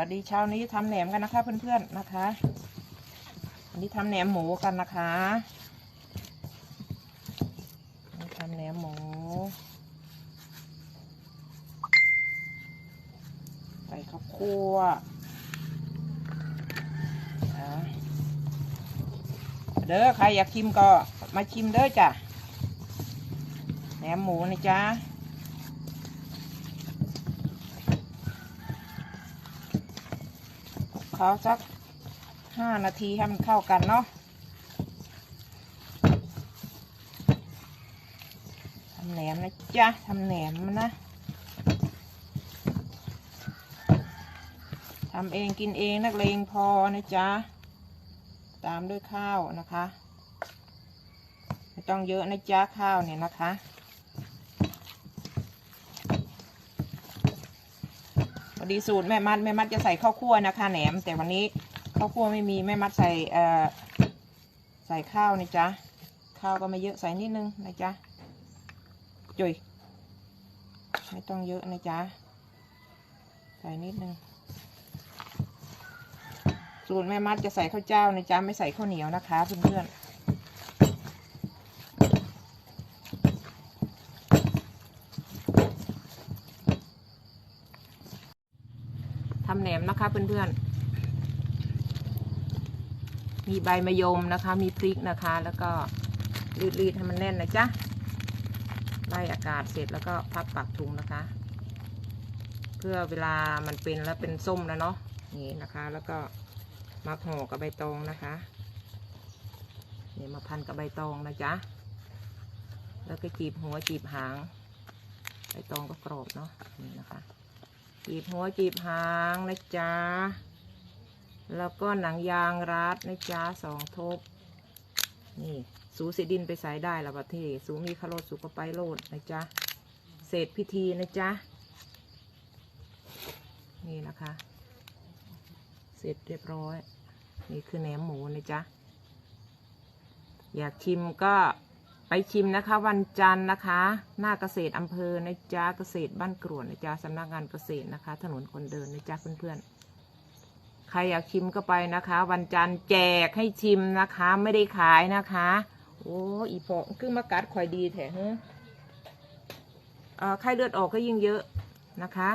วัสดีเช้านี้ทำแหนมกันนะคะเพื่อนๆนะคะวันนี้ทำแหนมหมูกันนะคะทำแหนมหมู ใส่ข้าวคั่วเด้อใครอยากชิมก็มาชิมเด้อจ้ะแหนมหมูนะจ๊ะ เขาสักห้านาทีให้มันเข้ากันเนาะทำแหนมนะจ๊ะทำแหนมนะทำเองกินเองนักเลงพอนะจ๊ะ ตามด้วยข้าวนะคะ ไม่ต้องเยอะนะจ๊ะข้าวเนี่ยนะคะ อดีสูตรแม่มัดแม่มัดจะใส่ข้าวคั่วนะคะแหนม แต่วันนี้ข้าวคั่วไม่มีแม่มัดใส่เอ่อใส่ข้าวนะจ๊ะข้าวก็ไม่เยอะใส่นิดนึงนะจ๊ะจุยไม่ต้องเยอะนะจ๊ะใส่นิดนึงสูตรแม่มัดจะใส่ข้าวเจ้านะจ๊ะไม่ใส่ข้าวเหนียวนะคะเพื่อนๆำแหนมนะคะเพื่อนๆ มีใบมะยมนะคะ มีพริกนะคะ แล้วก็รีดๆให้มันแน่นนะจ๊ะไล่อากาศเสร็จแล้วก็พับปากถุงนะคะ เพื่อเวลามันเป็นแล้วเป็นส้มแล้วเนาะนี่นะคะ แล้วก็มาห่อกับใบตองนะคะนี่มาพันกับใบตองนะจ๊ะแล้วก็จีบหัวจีบหางใบตองก็กรอบเนาะนี่นะคะ จีบหัวจีบหางนะจ๊ะ แล้วก็หนังยางรัดนะจ๊ะสองทบ นี่สูสีดินไปใส่ได้ละบัดที่สูมีคารถสูก็ไปโลดนะจ๊ะเสร็จพิธีนะจ๊ะ นี่นะคะ เสร็จเรียบร้อย นี่คือแหนมหมูนะจ๊ะ อยากชิมก็ ไปชิมนะคะ วันจันทร์นะคะ หน้าเกษตรอำเภอนะจ๊ะเกษตรบ้านกรวดนะจ๊ะสำนักงานเกษตรนะคะ ถนนคนเดินนะจ๊ะเพื่อนๆใครอยากชิมก็ไปนะคะ วันจันทร์แจกให้ชิมนะคะ ไม่ได้ขายนะคะ โอ้อีพอคือมากัดข่อยดีแถะเฮ้อ่อไข้เลือดออกก็ยิ่งเยอะนะคะ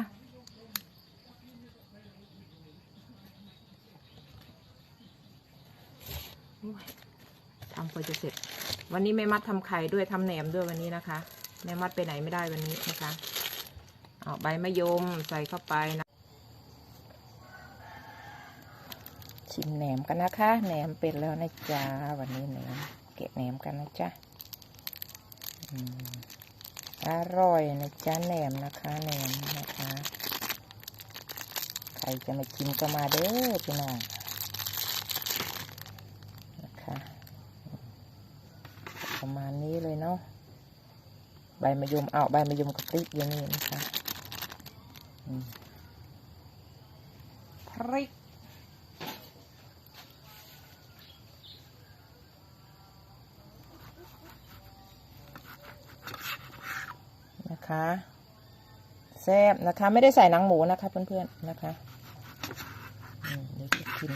ทำเพื่อจะเสร็จ วันนี้แม่มัดทำไข่ด้วยทำแหนมด้วยวันนี้นะคะแม่มัดไปไหนไม่ได้วันนี้นะคะเอาใบมะยมใส่เข้าไปนะ ชิมแหนมกันนะคะแหนมเป็นแล้วนะจ๊ะวันนี้แหนมเก็บแหนมกันนะจ๊ะอืมอร่อยนะจ๊ะแหนมนะคะแหนมนะคะ ใครจะมากินก็มาเด้อพี่น้องนะคะ ประมาณนี้เลยเนาะใบมะยมเอาใบมะยมกับพริกอย่างนี้นะคะพริกนะคะแซ่บนะคะ ไม่ได้ใส่หนังหมูนะคะเพื่อนๆนะคะเดี๋ยวกิน